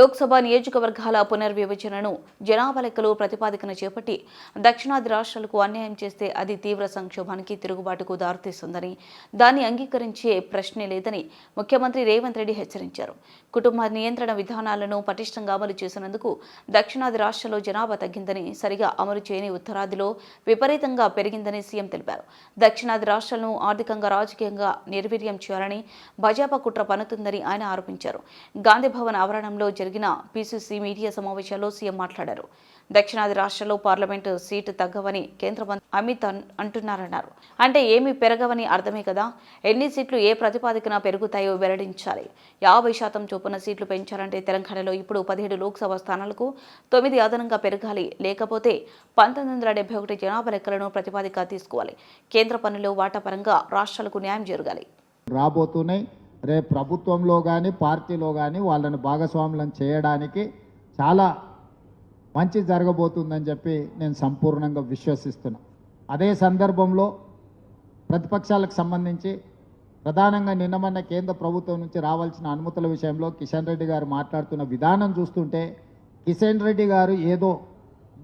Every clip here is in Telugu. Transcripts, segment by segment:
లోక్సభ నియోజకవర్గాల పునర్విభజనను జనాభా లెక్కలు ప్రతిపాదికన చేపట్టి దక్షిణాది రాష్ట్రాలకు అన్యాయం చేస్తే అది తీవ్ర సంక్షోభానికి తిరుగుబాటుకు దారితీస్తుందని దాన్ని అంగీకరించే ప్రశ్నే లేదని ముఖ్యమంత్రి రేవంత్ రెడ్డి హెచ్చరించారు. కుటుంబ నియంత్రణ విధానాలను పటిష్టంగా అమలు చేసినందుకు దక్షిణాది రాష్ట్రాల్లో జనాభా తగ్గిందని సరిగా అమలు చేయని ఉత్తరాదిలో విపరీతంగా పెరిగిందని సీఎం తెలిపారు. దక్షిణాది రాష్ట్రాలను ఆర్థికంగా రాజకీయంగా నిర్వీర్యం చేయాలని భాజపా కుట్ర పనుతుందని ఆయన ఆరోపించారు. గాంధీ భవన్ ఆవరణంలో జరిగిన పీసీసీ మీడియా సమావేశాల్లో సీఎం మాట్లాడారు. దక్షిణాది రాష్ట్రాల్లో పార్లమెంటు సీటు తగ్గవని కేంద్ర మంత్రి అమిత్ అంటున్నారన్నారు. అంటే ఏమీ పెరగవని అర్థమే కదా? ఎన్ని సీట్లు ఏ ప్రతిపాదికన పెరుగుతాయో వెల్లడించాలి. యాభై శాతం చొప్పున సీట్లు పెంచాలంటే తెలంగాణలో ఇప్పుడు పదిహేడు లోక్సభ స్థానాలకు తొమ్మిది అదనంగా పెరగాలి. లేకపోతే పంతొమ్మిది వందల డెబ్బై ఒకటి జనాభా లెక్కలను ప్రతిపాదిక తీసుకోవాలి. కేంద్ర పనులు వాటా పరంగా రాష్ట్రాలకు న్యాయం జరగాలి. రాబోతున్నాయి రేపు ప్రభుత్వంలో కానీ పార్టీలో కానీ వాళ్ళని భాగస్వాములను చేయడానికి చాలా మంచి జరగబోతుందని చెప్పి నేను సంపూర్ణంగా విశ్వసిస్తున్నా. అదే సందర్భంలో ప్రతిపక్షాలకు సంబంధించి ప్రధానంగా నిన్న మొన్న కేంద్ర ప్రభుత్వం నుంచి రావాల్సిన అనుమతుల విషయంలో కిషన్ రెడ్డి గారు మాట్లాడుతున్న విధానం చూస్తుంటే కిషన్ రెడ్డి గారు ఏదో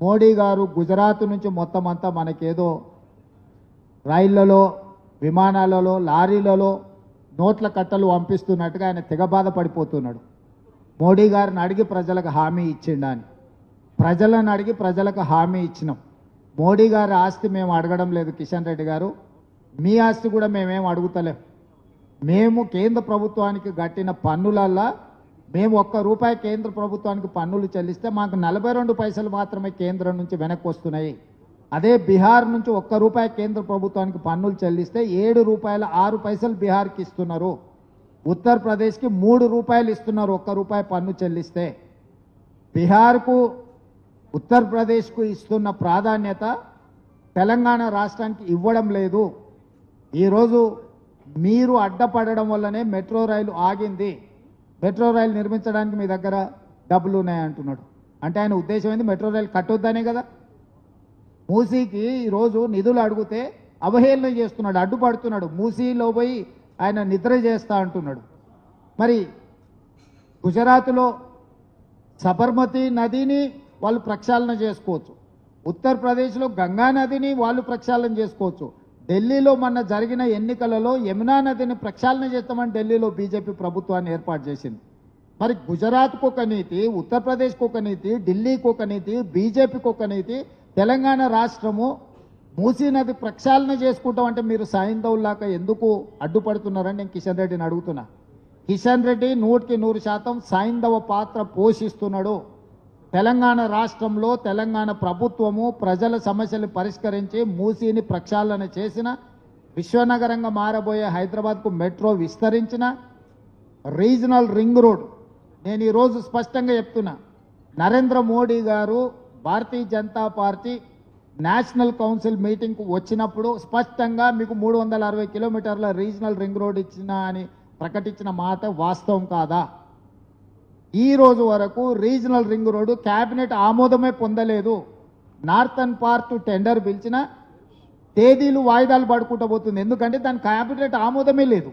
మోడీ గారు గుజరాత్ నుంచి మొత్తం అంతా మనకేదో రైళ్ళలో విమానాలలో లారీలలో నోట్ల కట్టలు పంపిస్తున్నట్టుగా ఆయన తెగ బాధపడిపోతున్నాడు మోడీ గారిని అడిగి ప్రజలకు హామీ ఇచ్చిండా అని. ప్రజలను అడిగి ప్రజలకు హామీ ఇచ్చినాం. మోడీ గారి ఆస్తి మేము అడగడం లేదు కిషన్ రెడ్డి గారు. మీ ఆస్తి కూడా మేమేం అడుగుతలేం. మేము కేంద్ర ప్రభుత్వానికి కట్టిన పన్నులల్లా మేము ఒక్క రూపాయి కేంద్ర ప్రభుత్వానికి పన్నులు చెల్లిస్తే మాకు నలభై రెండు పైసలు మాత్రమే కేంద్రం నుంచి వెనక్కి వస్తున్నాయి. అదే బీహార్ నుంచి ఒక్క రూపాయి కేంద్ర ప్రభుత్వానికి పన్నులు చెల్లిస్తే ఏడు రూపాయల ఆరు పైసలు బీహార్కి ఇస్తున్నారు. ఉత్తరప్రదేశ్కి మూడు రూపాయలు ఇస్తున్నారు ఒక్క రూపాయి పన్ను చెల్లిస్తే. బీహార్కు ఉత్తరప్రదేశ్కు ఇస్తున్న ప్రాధాన్యత తెలంగాణ రాష్ట్రానికి ఇవ్వడం లేదు. ఈరోజు మీరు అడ్డపడడం వల్లనే మెట్రో రైలు ఆగింది. మెట్రో రైలు నిర్మించడానికి మీ దగ్గర డబ్బులు ఉన్నాయంటున్నాడు. అంటే ఆయన ఉద్దేశం ఏంది? మెట్రో రైలు కట్టొద్దనే కదా? మూసీకి ఈరోజు నిధులు అడిగితే అవహేళన చేస్తున్నాడు అడ్డుపడుతున్నాడు. మూసీలో పోయి ఆయన నిద్ర చేస్తా అంటున్నాడు. మరి గుజరాత్లో సబర్మతి నదిని వాళ్ళు ప్రక్షాళన చేసుకోవచ్చు. ఉత్తరప్రదేశ్లో గంగా నదిని వాళ్ళు ప్రక్షాళన చేసుకోవచ్చు. ఢిల్లీలో మొన్న జరిగిన ఎన్నికలలో యమునా నదిని ప్రక్షాళన చేస్తామని ఢిల్లీలో బీజేపీ ప్రభుత్వాన్ని ఏర్పాటు చేసింది. మరి గుజరాత్కు ఒక నీతి ఉత్తరప్రదేశ్కు ఒక నీతి ఢిల్లీకి ఒక నీతి బీజేపీకి ఒక నీతి తెలంగాణ రాష్ట్రము మూసీ నది ప్రక్షాళన చేసుకుంటాం అంటే మీరు సాయంధవులాగా ఎందుకు అడ్డుపడుతున్నారని నేను కిషన్ రెడ్డిని అడుగుతున్నా. కిషన్ రెడ్డి నూటికి నూరు శాతం సాయంధవ పాత్ర పోషిస్తున్నాడు. తెలంగాణ రాష్ట్రంలో తెలంగాణ ప్రభుత్వము ప్రజల సమస్యలు పరిష్కరించి మూసీని ప్రక్షాళన చేసిన విశ్వనగరంగా మారబోయే హైదరాబాద్కు మెట్రో విస్తరించిన రీజనల్ రింగ్ రోడ్. నేను ఈరోజు స్పష్టంగా చెప్తున్నా. నరేంద్ర మోడీ గారు Bharatiya Janata party national council మీటింగ్కు వచ్చినప్పుడు స్పష్టంగా మీకు మూడు వందల అరవై కిలోమీటర్ల రీజనల్ రింగ్ రోడ్ ఇచ్చిన అని ప్రకటించిన మాట వాస్తవం కాదా? ఈ రోజు వరకు రీజనల్ రింగ్ రోడ్డు క్యాబినెట్ ఆమోదమే పొందలేదు. నార్థన్ పార్ట్ టెండర్ పిలిచిన తేదీలు వాయిదాలు పడుకుంటూ పోతుంది. ఎందుకంటే దాని క్యాబినెట్ ఆమోదమే లేదు.